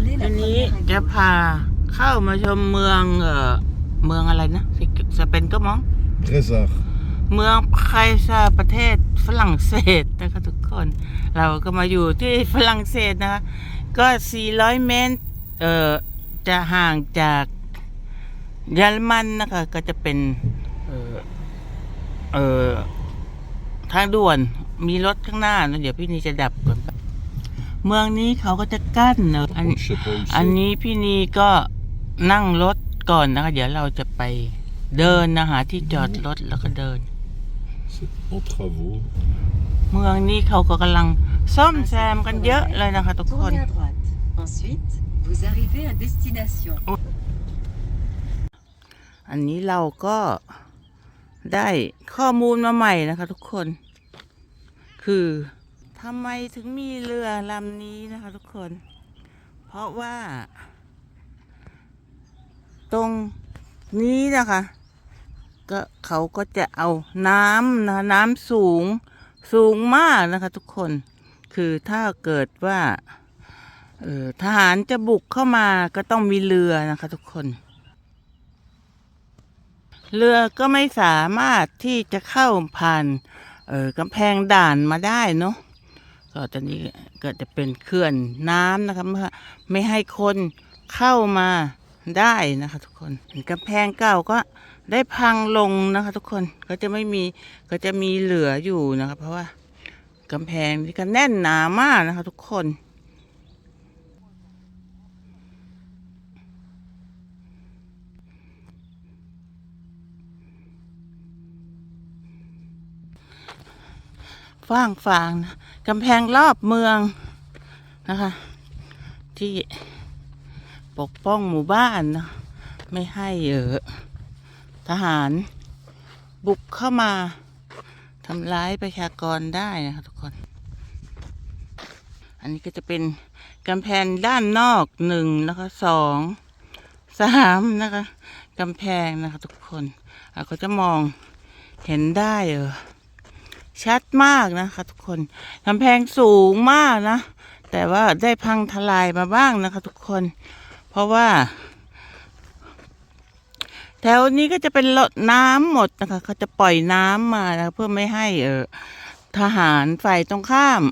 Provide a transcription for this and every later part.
Prenez อั la นนี้ première à จะ gauche. พาเข้ามาชมเมืองเอ่อเมืองอะไรนะสสเปนก็มอง Trésor. เมืองไคซาประเทศฝรั่งเศสนะคะทุกคน เราก็มาอยู่ที่ฝรั่งเศสนะคะก็ 400 เมตรเอ่อจะห่างจากเยอรมันนะคะก็จะเป็นเอ่อเอ่อทางด่วนมีรถข้างหน้านะเดี๋ยวพี่นีจะดับก่อน เมืองนี้เขาก็จะกั้นเนอะอัน Je sais pas où อัน c'est. นี้พี่นีก็นั่งรถก่อนนะคะ เดี๋ยวเราจะไปเดินนะหาที่จอดรถแล้วก็เดิน C'est en travaux. เมืองนี้เขาก็กำลังซ่อมแซมกันเยอะเลยนะคะ ทุกคน Tournez à droite. Ensuite, vous arrivez à destination. อันนี้เราก็ได้ข้อมูลมาใหม่นะคะ ทุกคน คือ ทำไมถึงมีเรือลำนี้นะคะทุกคน เพราะว่า ตรงนี้นะคะ ก็เขาก็จะเอาน้ำนะคะน้ำสูงสูงมากนะคะทุกคน คือถ้าเกิดว่าออทหารจะบุกเข้ามาก็ต้องมีเรือนะคะทุกคน เรือก็ไม่สามารถที่จะเข้าผ่านออกำแพงด่านมาได้เนาะ ก็ตอนนี้ก็จะเป็นเขื่อนน้ำนะคะเมื่อไม่ให้คนเข้ามาได้นะคะ ทุกคนกำแพงเก่าก็ได้พังลงนะคะ ทุกคนก็จะไม่มีก็จะมีเหลืออยู่นะคะ เพราะว่ากำแพงนี่ก็แน่นหนามากนะคะ ทุกคนฟ้างฟางนะ กำแพงรอบเมืองนะคะ ที่ปกป้องหมู่บ้านนะไม่ให้เออทหารบุกเข้ามาทำร้ายประชากรได้นะคะทุกคน อันนี้ก็จะเป็นกำแพงด้านนอกหนึ่งนะคะสองสามนะคะกำแพงนะคะทุกคนเราก็จะมองเห็นได้เออ ชัดมากนะคะทุกคนกำแพงสูงมากนะ แต่ว่าได้พังทลายมาบ้างนะคะทุกคน เพราะว่า แถวนี้ก็จะเป็นรถน้ำหมดนะคะ เขาจะปล่อยน้ำมานะเพื่อไม่ให้เออทหารฝ่ายตรงข้าม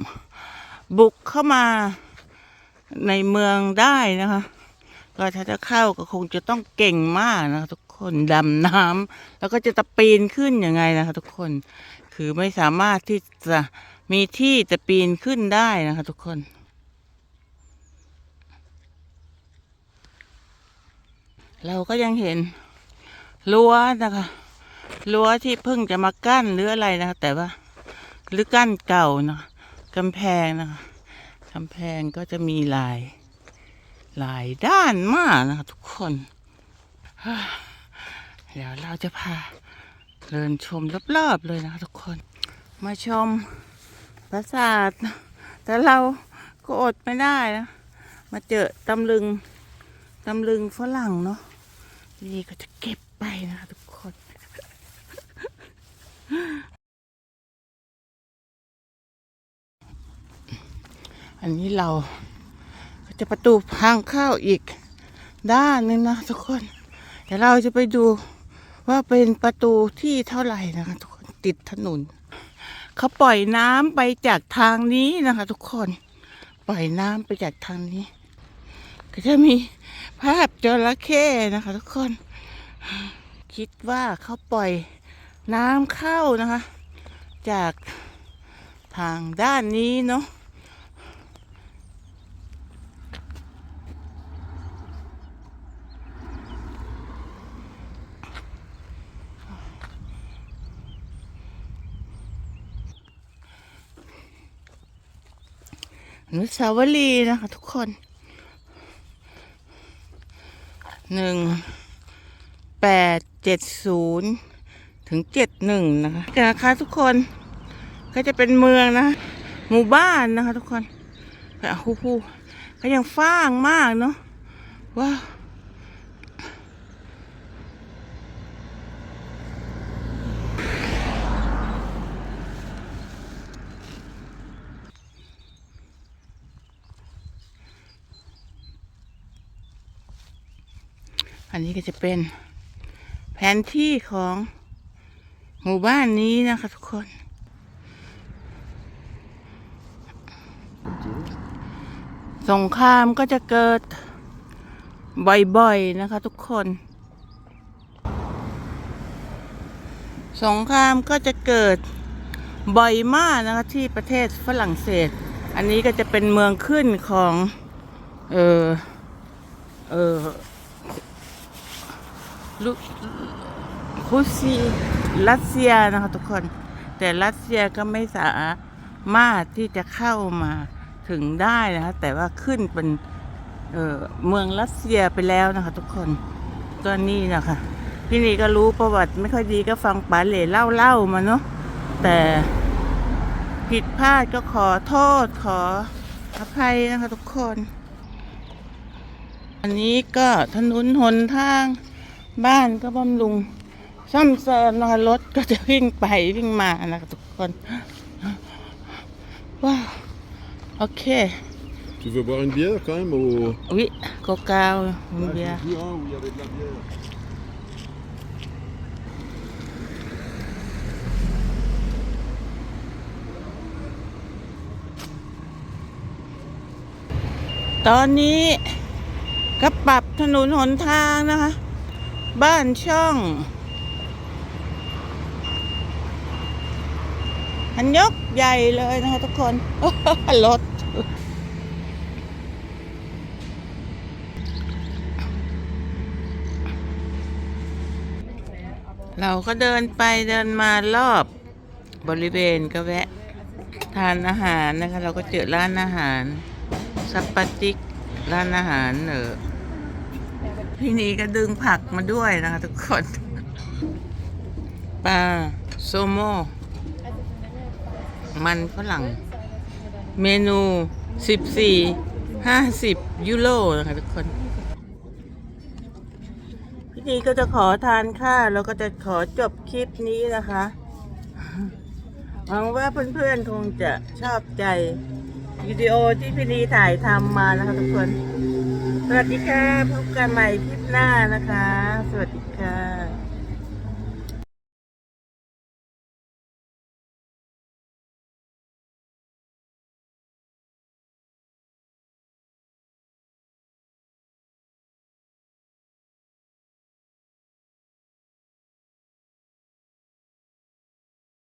บุกเข้ามาในเมืองได้นะคะก็ถ้าจะเข้าก็คงจะต้องเก่งมากนะคะทุกคนดำน้ำแล้วก็จะตะปีนขึ้นยังไงนะคะทุกคน คือไม่สามารถที่จะมีที่จะปีนขึ้นได้นะคะทุกคน เราก็ยังเห็นรั้วนะคะรั้วที่เพิ่งจะมากั้นหรืออะไรนะคะแต่ว่าหรือกั้นเก่านะคะกำแพงนะคะกำแพงก็จะมีหลาย หลายด้านมากนะคะทุกคน เดี๋ยวเราจะพา เดินชมรอบๆเลยนะคะทุกคน มาชมปราสาทนะแต่เราก็อดไม่ได้นะ มาเจอตำลึงตำลึงฝรั่งเนาะนี่ก็จะเก็บไปนะคะทุกคนอันนี้เราจะประตูทางเข้าอีกด้านหนึงนะทุกคน เดี๋ยวเราจะไปดู ว่าเป็นประตูที่เท่าไหร่นะคะ ทุกคนติดถนนเขาปล่อยน้ำไปจากทางนี้นะคะ ทุกคนปล่อยน้ำไปจากทางนี้ ก็จะมีภาพจระเข้นะคะ ทุกคน คิดว่าเขาปล่อยน้ำเข้านะคะ จากทางด้านนี้เนาะ นุสาวรีย์นะคะ ทุกคนหนึ่งแปดเจ็ดศูนย์ถึงเจ็ดหนึ่งนะคะนะคะทุกคนก็จะเป็นเมืองนะ หมู่บ้านนะคะ ทุกคนแต่ฮู้ฮู้ก็ยังฟ้างมากเนาะว้าว อันนี้ก็จะเป็นแผนที่ของหมู่บ้านนี้นะคะทุกคน สงครามก็จะเกิดบ่อยๆนะคะทุกคน สงครามก็จะเกิดบ่อยมากนะคะที่ประเทศฝรั่งเศส อันนี้ก็จะเป็นเมืองขึ้นของ เออเออ ลุคุซีรัสเซียนะคะทุกคน แต่รัสเซียก็ไม่สามารถที่จะเข้ามาถึงได้นะคะแต่ว่าขึ้นเป็นเเมืองรัสเซียไปแล้วนะคะ ทุกคนก็นี่นะคะพี่นี่ก็รู้ประวัติไม่ค่อยดีก็ฟังป๋าเหล่เล่าเล่ามาเนาะแต่ผิดพลาดก็ขอโทษขออภัยนะคะทุกคน อันนี้ก็ถนนหนทาง บ้านก็บำรุงซ่อมแซมนะคะรถก็จะวิ่งไปวิ่งมานะคะทุกคน ว้าวโอเค Tu veux boire une bière quand même au... วิโกกาวมีเบียร์ vu un où il y avait de la bière. ตอนนี้ก็ปรับถนนหนทางนะคะ บ้านช่องอันยกใหญ่เลยนะคะทุกคน รถเราก็เดินไปเดินมารอบบริเวณก็แวะ ทานอาหารนะคะ เราก็เจอร้านอาหารซัปปาติกร้านอาหารเออ พี่นีก็ดึงผักมาด้วยนะคะทุกคนปลาโซโม มันฝรั่ง เมนูสิบสี่ห้าสิบยูโรนะคะทุกคน พี่นีก็จะขอทานข้าวแล้วก็จะขอจบคลิปนี้นะคะหวังว่าเพื่อนๆคงจะชอบใจวิดีโอที่พี่นีถ่ายทำมานะคะทุกคน สวัสดีค่ะ พบกันใหม่คลิปหน้านะคะ สวัสดีค่ะ